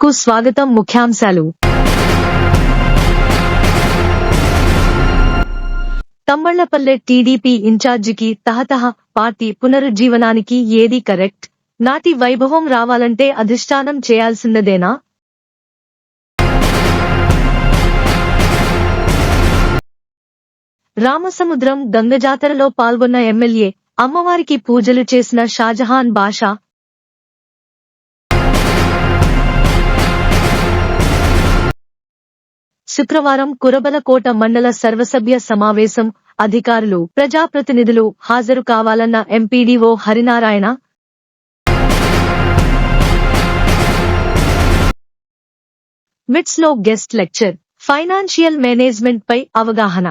కు స్వాగతం ముఖ్యాంశాలు. తమ్మళ్ళపల్లె టీడీపీ ఇన్ఛార్జికి తహతహ పార్టీ పునరుజ్జీవనానికి ఏది కరెక్ట్? నాటి వైభవం రావాలంటే అధిష్టానం చేయాల్సిందేనా? రామసముద్రం గంగజాతరలో పాల్గొన్న ఎమ్మెల్యే అమ్మవారికి పూజలు చేసిన షాజహాన్ బాషా శుక్రవారం కురబలకోట మండల సర్వసభ్య సమావేశం అధికారులు ప్రజాప్రతినిధులు హాజరు కావాలన్న ఎంపీడీఓ హరినారాయణ. మిట్స్లో గెస్ట్ లెక్చర్ ఫైనాన్షియల్ మేనేజ్మెంట్ పై అవగాహన.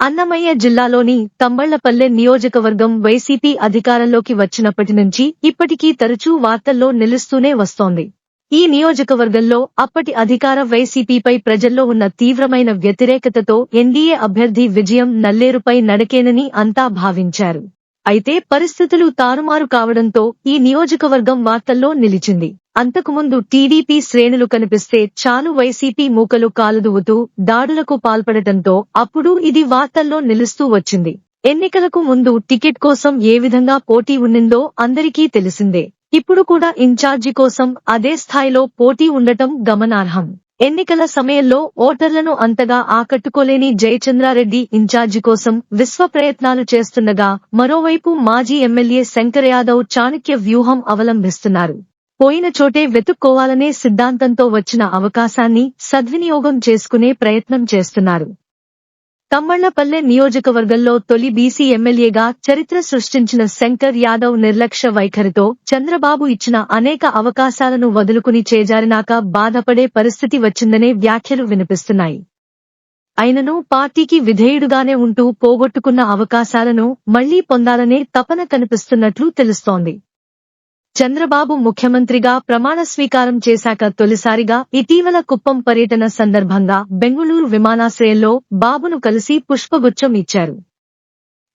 అన్నమయ్య జిల్లాలోని తంబళ్ళపల్లె నియోజకవర్గం వైసీపీ అధికారంలోకి వచ్చినప్పటి నుంచి ఇప్పటికీ తరచూ వార్తల్లో నిలుస్తూనే వస్తోంది. ఈ నియోజకవర్గంలో అప్పటి అధికార వైసీపీపై ప్రజల్లో ఉన్న తీవ్రమైన వ్యతిరేకతతో ఎన్డీఏ అభ్యర్థి విజయం నల్లేరుపై నడకేనని అంతా భావించారు. అయితే పరిస్థితులు తారుమారు కావడంతో ఈ నియోజకవర్గం వార్తల్లో నిలిచింది. అంతకుముందు టీడీపీ శ్రేణులు కనిపిస్తే చాలు వైసీపీ మూకలు కాలుదువుతూ దాడులకు పాల్పడటంతో అప్పుడు ఇది వార్తల్లో నిలుస్తూ వచ్చింది. ఎన్నికలకు ముందు టికెట్ కోసం ఏ విధంగా పోటీ ఉన్నిందో అందరికీ తెలిసిందే. ఇప్పుడు కూడా ఇన్ఛార్జి కోసం అదే స్థాయిలో పోటీ ఉండటం గమనార్హం. ఎన్నికల సమయంలో ఓటర్లను అంతగా ఆకట్టుకోలేని జయచంద్రారెడ్డి ఇన్ఛార్జి కోసం విశ్వ ప్రయత్నాలు చేస్తుండగా మరోవైపు మాజీ ఎమ్మెల్యే శంకర్ యాదవ్ చాణక్య వ్యూహం అవలంబిస్తున్నారు. పోయిన చోటే వెతుక్కోవాలనే సిద్ధాంతంతో వచ్చిన అవకాశాన్ని సద్వినియోగం చేసుకునే ప్రయత్నం చేస్తున్నారు. తమ్మళ్ళపల్లె నియోజకవర్గంలో తొలి బీసీ ఎమ్మెల్యేగా చరిత్ర సృష్టించిన శంకర్ యాదవ్ నిర్లక్ష్య వైఖరితో చంద్రబాబు ఇచ్చిన అనేక అవకాశాలను వదులుకుని చేజారినాక బాధపడే పరిస్థితి వచ్చిందనే వ్యాఖ్యలు వినిపిస్తున్నాయి. అయినను పార్టీకి విధేయుడుగానే ఉంటూ పోగొట్టుకున్న అవకాశాలను మళ్ళీ పొందాలనే తపన కనిపిస్తున్నట్లు తెలుస్తోంది. చంద్రబాబు ముఖ్యమంత్రిగా ప్రమాణ స్వీకారం చేశాక తొలిసారిగా ఇటీవల కుప్పం పర్యటన సందర్భంగా బెంగుళూరు విమానాశ్రయంలో బాబును కలిసి పుష్పగుచ్చం ఇచ్చారు.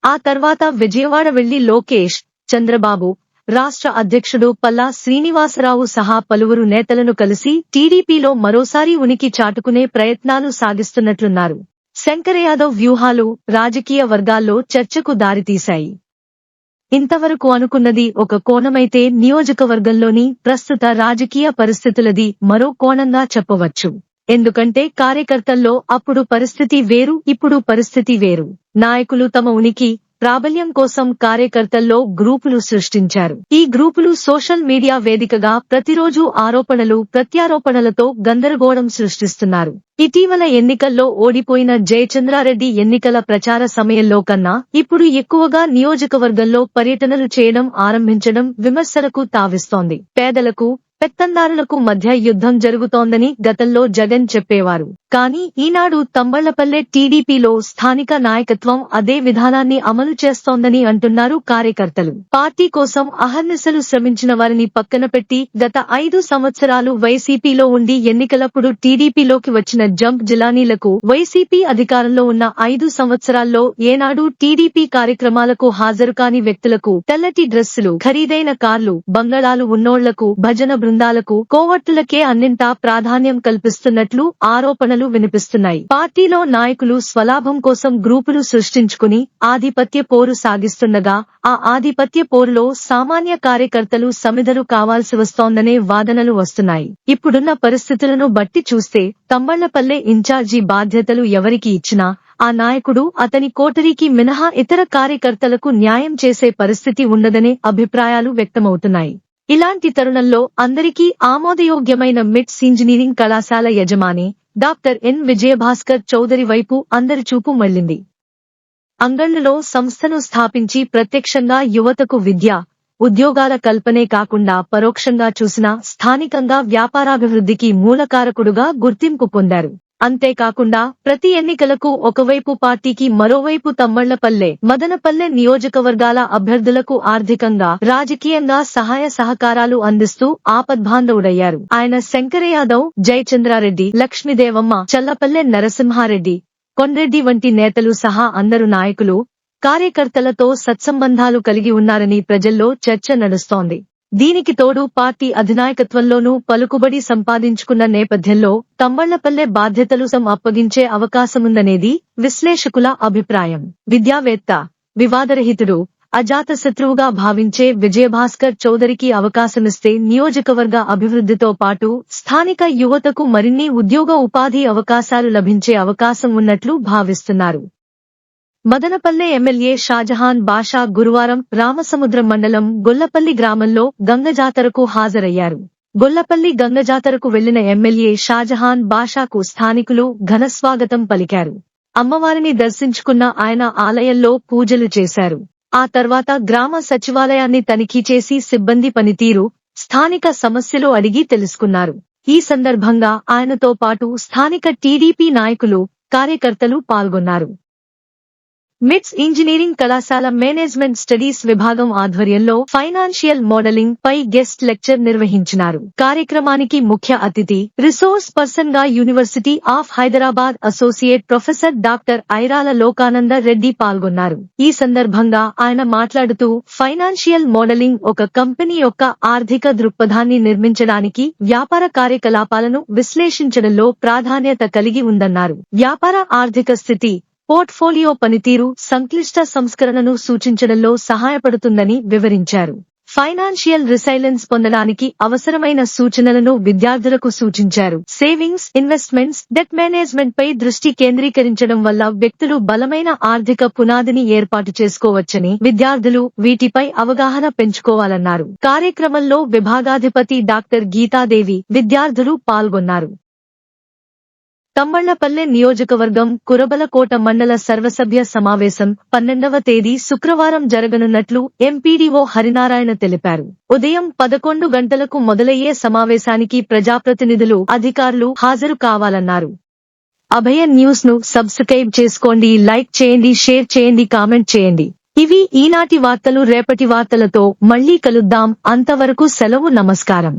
ఆ తర్వాత విజయవాడ వెళ్ళి లోకేష్ చంద్రబాబు రాష్ట్ర అధ్యక్షుడు పల్లా శ్రీనివాసరావు సహా పలువురు నేతలను కలిసి టీడీపీలో మరోసారి ఉనికి చాటుకునే ప్రయత్నాలు సాగిస్తున్నట్లున్నారు. శంకర్ యాదవ్ వ్యూహాలు రాజకీయ వర్గాల్లో చర్చకు దారితీశాయి. ఇంతవరకు అనుకున్నది ఒక కోణమైతే నియోజకవర్గంలోని ప్రస్తుత రాజకీయ పరిస్థితులది మరో కోణంగా చెప్పవచ్చు. ఎందుకంటే కార్యకర్తల్లో అప్పుడు పరిస్థితి వేరు ఇప్పుడు పరిస్థితి వేరు. నాయకులు తమ ఉనికి ప్రాబల్యం కోసం కార్యకర్తల్లో గ్రూపులు సృష్టించారు. ఈ గ్రూపులు సోషల్ మీడియా వేదికగా ప్రతిరోజు ఆరోపణలు ప్రత్యారోపణలతో గందరగోళం సృష్టిస్తున్నారు. ఇటీవల ఎన్నికల్లో ఓడిపోయిన జయచంద్రారెడ్డి ఎన్నికల ప్రచార సమయంలో కన్నా ఇప్పుడు ఎక్కువగా నియోజకవర్గంలో పర్యటనలు చేయడం ఆరంభించడం విమర్శలకు తావిస్తోంది. పేదలకు పెత్తందారులకు మధ్య యుద్ధం జరుగుతోందని గతంలో జగన్ చెప్పేవారు. కానీ ఈనాడు తంబళ్ళపల్లె టీడీపీలో స్థానిక నాయకత్వం అదే విధానాన్ని అమలు చేస్తోందని అంటున్నారు కార్యకర్తలు. పార్టీ కోసం అహర్నిశలు శ్రమించిన వారిని పక్కన పెట్టి గత ఐదు సంవత్సరాలు వైసీపీలో ఉండి ఎన్నికలప్పుడు టీడీపీలోకి వచ్చిన జంప్ జిలానీలకు వైసీపీ అధికారంలో ఉన్న ఐదు సంవత్సరాల్లో ఏనాడు టీడీపీ కార్యక్రమాలకు హాజరు కాని వ్యక్తులకు తెల్లటి డ్రెస్సులు ఖరీదైన కార్లు బంగళాలు ఉన్నోళ్ళకు భజన బృందాలకు కోవట్టులకే అన్నింటా ప్రాధాన్యం కల్పిస్తున్నట్లు ఆరోపణలు వినిపిస్తున్నాయి. పార్టీలో నాయకులు స్వలాభం కోసం గ్రూపులు సృష్టించుకుని ఆధిపత్య పోరు సాగిస్తుండగా ఆ ఆధిపత్య పోరులో సామాన్య కార్యకర్తలు సమిధలు కావాల్సి వస్తోందనే వాదనలు వస్తున్నాయి. ఇప్పుడున్న పరిస్థితులను బట్టి చూస్తే తమ్మళ్ళపల్లె ఇన్ఛార్జి బాధ్యతలు ఎవరికి ఇచ్చినా ఆ నాయకుడు అతని కోటరీకి మినహా ఇతర కార్యకర్తలకు న్యాయం చేసే పరిస్థితి ఉండదనే అభిప్రాయాలు వ్యక్తమవుతున్నాయి. ఇలాంటి తరుణంలో అందరికీ ఆమోదయోగ్యమైన మిట్స్ ఇంజనీరింగ్ కళాశాల యజమాని డాక్టర్ ఎన్ విజయభాస్కర్ చౌదరి వైపు అందరి చూపు మళ్ళింది అంగళ్ళలో సంస్థను స్థాపించి ప్రత్యక్షంగా యువతకు విద్య ఉద్యోగాల కల్పనే కాకుండా పరోక్షంగా చూసిన స్థానికంగా వ్యాపారాభివృద్ధికి మూలకారకుడుగా గుర్తింపు పొందారు. అంతేకాకుండా ప్రతి ఎన్నికలకు ఒకవైపు పార్టీకి మరోవైపు తమ్మళ్ళపల్లె మదనపల్లె నియోజకవర్గాల అభ్యర్థులకు ఆర్థికంగా రాజకీయంగా సహాయ సహకారాలు అందిస్తూ ఆపద్బాంధవుడయ్యారు. ఆయన శంకర యాదవ్ జయచంద్రారెడ్డి లక్ష్మీదేవమ్మ చల్లపల్లె నరసింహారెడ్డి కొండ్రెడ్డి వంటి నేతలు సహా అందరు నాయకులు కార్యకర్తలతో సత్సంబంధాలు కలిగి ఉన్నారని ప్రజల్లో చర్చ నడుస్తోంది. దీనికి తోడు పార్టీ అధినాయకత్వంలోనూ పలుకుబడి సంపాదించుకున్న నేపథ్యంలో తమ్మళ్ళపల్లె బాధ్యతలు సం అప్పగించే అవకాశముందనేది విశ్లేషకుల అభిప్రాయం. విద్యావేత్త వివాదరహితుడు అజాతశత్రువుగా భావించే విజయభాస్కర్ చౌదరికి అవకాశమిస్తే నియోజకవర్గ అభివృద్ధితో పాటు స్థానిక యువతకు మరిన్ని ఉద్యోగ ఉపాధి అవకాశాలు లభించే అవకాశం ఉన్నట్లు భావిస్తున్నారు. మదనపల్లె ఎమ్మెల్యే షాజహాన్ బాషా గురువారం రామసముద్రం మండలం గొల్లపల్లి గ్రామంలో గంగజాతరకు హాజరయ్యారు. గొల్లపల్లి గంగజాతరకు వెళ్ళిన ఎమ్మెల్యే షాజహాన్ బాషాకు స్థానికులు ఘనస్వాగతం పలికారు. అమ్మవారిని దర్శించుకున్న ఆయన ఆలయంలో పూజలు చేశారు. ఆ తర్వాత గ్రామ సచివాలయాన్ని తనిఖీ చేసి సిబ్బంది పనితీరు స్థానిక సమస్యలు అడిగి తెలుసుకున్నారు. ఈ సందర్భంగా ఆయనతో పాటు స్థానిక టీడీపీ నాయకులు కార్యకర్తలు పాల్గొన్నారు. మిట్స్ ఇంజనీరింగ్ కళాశాల మేనేజ్మెంట్ స్టడీస్ విభాగం ఆధ్వర్యంలో ఫైనాన్షియల్ మోడలింగ్ పై గెస్ట్ లెక్చర్ నిర్వహించినారు. కార్యక్రమానికి ముఖ్య అతిథి రిసోర్స్ పర్సన్గా university of Hyderabad associate professor doctor Airala Lokananda Reddy పాల్గొన్నారు. ఈ సందర్భంగా ఆయన మాట్లాడుతూ ఫైనాన్షియల్ మోడలింగ్ ఒక కంపెనీ యొక్క ఆర్థిక దృక్పథాన్ని నిర్మించడానికి వ్యాపార కార్యకలాపాలను విశ్లేషించడంలో ప్రాధాన్యత కలిగి ఉందన్నారు. వ్యాపార ఆర్థిక స్థితి పోర్ట్ఫోలియో పనితీరు సంక్లిష్ట సంస్కరణను సూచించడంలో సహాయపడుతుందని వివరించారు. ఫైనాన్షియల్ రిసైలెన్స్ పొందడానికి అవసరమైన సూచనలను విద్యార్థులకు సూచించారు. సేవింగ్స్ ఇన్వెస్ట్మెంట్స్ డెట్ మేనేజ్మెంట్ పై దృష్టి కేంద్రీకరించడం వల్ల వ్యక్తులు బలమైన ఆర్థిక పునాదిని ఏర్పాటు చేసుకోవచ్చని విద్యార్థులు వీటిపై అవగాహన పెంచుకోవాలన్నారు. కార్యక్రమంలో విభాగాధిపతి డాక్టర్ గీతాదేవి విద్యార్థులు పాల్గొన్నారు. తమ్మళ్ళపల్లె నియోజకవర్గం కురబలకోట మండల సర్వసభ్య సమావేశం పన్నెండవ తేదీ శుక్రవారం జరగనున్నట్లు ఎంపీడీఓ హరినారాయణ తెలిపారు. ఉదయం పదకొండు గంటలకు మొదలయ్యే సమావేశానికి ప్రజాప్రతినిధులు అధికారులు హాజరు కావాలన్నారు. అభయ న్యూస్ను సబ్స్క్రైబ్ చేసుకోండి లైక్ చేయండి షేర్ చేయండి కామెంట్ చేయండి. ఇవి ఈనాటి వార్తలు రేపటి వార్తలతో మళ్ళీ కలుద్దాం. అంతవరకు సెలవు నమస్కారం.